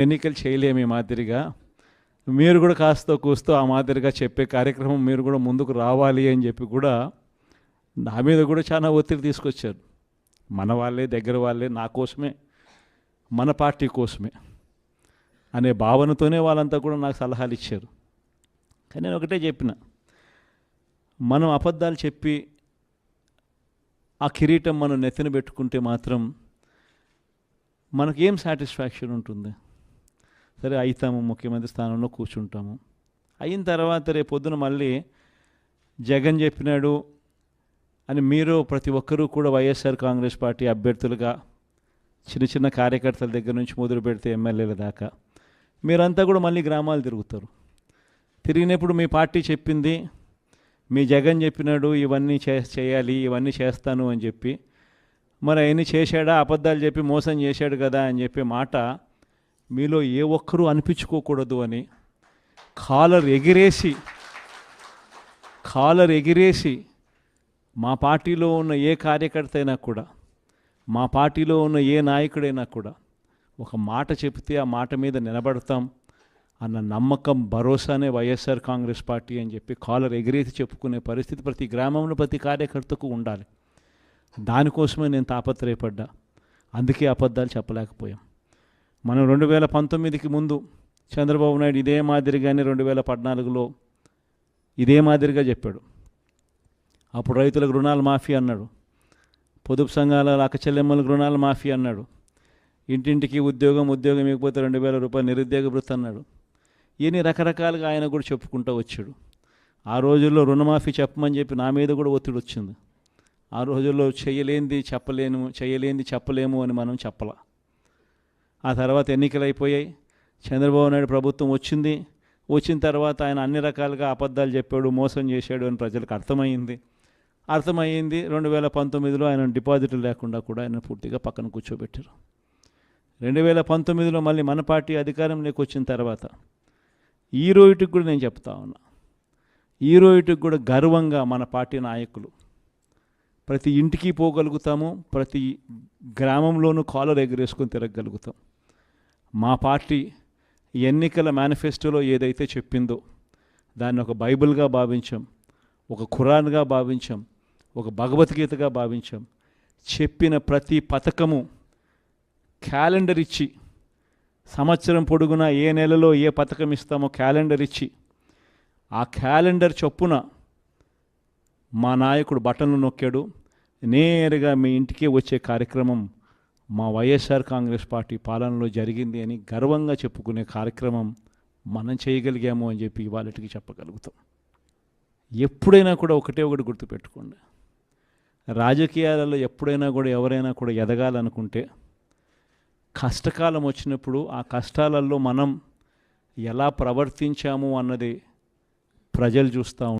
ఎన్నికలు చేయలేము ఈ మాదిరిగా. మీరు కూడా కాస్త కూస్తూ ఆ మాదిరిగా చెప్పే కార్యక్రమం మీరు కూడా ముందుకు రావాలి అని చెప్పి కూడా నా మీద కూడా చాలా ఒత్తిడి తీసుకొచ్చారు. మన వాళ్ళే దగ్గర వాళ్ళే నా కోసమే మన పార్టీ కోసమే అనే భావనతోనే వాళ్ళంతా కూడా నాకు సలహాలు ఇచ్చారు. కానీ నేను ఒకటే చెప్పిన మనం అబద్ధాలు చెప్పి ఆ కిరీటం మనం నెత్తిన పెట్టుకుంటే మాత్రం మనకేం సాటిస్ఫాక్షన్ ఉంటుంది? సరే అవుతాము ముఖ్యమంత్రి స్థానంలో కూర్చుంటాము. అయిన తర్వాత రేపు పొద్దున మళ్ళీ జగన్ చెప్పినాడు అని మీరు ప్రతి ఒక్కరూ కూడా వైఎస్ఆర్ కాంగ్రెస్ పార్టీ అభ్యర్థులుగా చిన్న చిన్న కార్యకర్తల దగ్గర నుంచి మొదలు పెడితే ఎమ్మెల్యేల దాకా మీరంతా కూడా మళ్ళీ గ్రామాలు తిరుగుతారు. తిరిగినప్పుడు మీ పార్టీ చెప్పింది మీ జగన్ చెప్పినాడు ఇవన్నీ చే చేయాలి ఇవన్నీ చేస్తాను అని చెప్పి మరి అవన్నీ చేశాడా అబద్ధాలు చెప్పి మోసం చేశాడు కదా అని చెప్పే మాట మీలో ఏ ఒక్కరూ అనిపించుకోకూడదు అని కాలర్ ఎగిరేసి కాలర్ ఎగిరేసి మా పార్టీలో ఉన్న ఏ కార్యకర్త అయినా కూడా మా పార్టీలో ఉన్న ఏ నాయకుడైనా కూడా ఒక మాట చెబితే ఆ మాట మీద నిలబడతాం అన్న నమ్మకం భరోసానే వైఎస్ఆర్ కాంగ్రెస్ పార్టీ అని చెప్పి కాలర్ ఎగిరేసి చెప్పుకునే పరిస్థితి ప్రతి గ్రామంలో ప్రతి కార్యకర్తకు ఉండాలి. దానికోసమే నేను తాపత్రయపడ్డా. అందుకే అబద్ధాలు చెప్పలేకపోయాం. మనం రెండు వేల పంతొమ్మిదికి ముందు చంద్రబాబు నాయుడు ఇదే మాదిరిగానే రెండు వేల పద్నాలుగులో ఇదే మాదిరిగా చెప్పాడు. అప్పుడు రైతులకు రుణాలు మాఫీ అన్నాడు. పొదుపు సంఘాల అక్కచెల్లెమ్మలకు రుణాలు మాఫీ అన్నాడు. ఇంటింటికి ఉద్యోగం ఉద్యోగం ఇవ్వకపోతే రెండు వేల రూపాయలు నిరుద్యోగ వృత్తి అన్నాడు. ఇన్ని రకరకాలుగా ఆయన కూడా చెప్పుకుంటూ వచ్చాడు. ఆ రోజుల్లో రుణమాఫీ చెప్పమని చెప్పి నా మీద కూడా ఒత్తిడి వచ్చింది. ఆ రోజుల్లో చేయలేనిది చెప్పలేము చేయలేనిది చెప్పలేము అని మనం చెప్పలా. ఆ తర్వాత ఎన్నికలు అయిపోయాయి చంద్రబాబు నాయుడు ప్రభుత్వం వచ్చింది. వచ్చిన తర్వాత ఆయన అన్ని రకాలుగా అబద్ధాలు చెప్పాడు మోసం చేశాడు అని ప్రజలకు అర్థమైంది అర్థమైంది రెండు వేల పంతొమ్మిదిలో ఆయన డిపాజిట్లు లేకుండా కూడా ఆయన పూర్తిగా పక్కన కూర్చోబెట్టారు. రెండు వేల పంతొమ్మిదిలో మళ్ళీ మన పార్టీ అధికారంలోకి వచ్చిన తర్వాత ఈ రోజుకి కూడా నేను చెప్తా ఉన్నా. ఈ రోజుకి కూడా గర్వంగా మన పార్టీ నాయకులు ప్రతి ఇంటికి పోగలుగుతాము ప్రతి గ్రామంలోనూ కాలర్ ఎగరేసుకొని తిరగగలుగుతాం. మా పార్టీ ఎన్నికల మేనిఫెస్టోలో ఏదైతే చెప్పిందో దాన్ని ఒక బైబిల్గా భావించాం ఒక ఖురాన్గా భావించాం ఒక భగవద్గీతగా భావించాం. చెప్పిన ప్రతి పథకము క్యాలెండర్ ఇచ్చి సంవత్సరం పొడుగునా ఏ నెలలో ఏ పథకం ఇస్తామో క్యాలెండర్ ఇచ్చి ఆ క్యాలెండర్ చొప్పున మా నాయకుడు బటన్లు నొక్కాడు. నేరుగా మీ ఇంటికే వచ్చే కార్యక్రమం మా వైఎస్ఆర్ కాంగ్రెస్ పార్టీ పాలనలో జరిగింది అని గర్వంగా చెప్పుకునే కార్యక్రమం మనం చేయగలిగాము అని చెప్పి ఇవాళకి చెప్పగలుగుతాం. ఎప్పుడైనా కూడా ఒకటే ఒకటి గుర్తుపెట్టుకోండి. రాజకీయాలలో ఎప్పుడైనా కూడా ఎవరైనా కూడా ఎదగాలనుకుంటే కష్టకాలం వచ్చినప్పుడు ఆ కష్టాలలో మనం ఎలా ప్రవర్తించాము అన్నది ప్రజలు చూస్తూ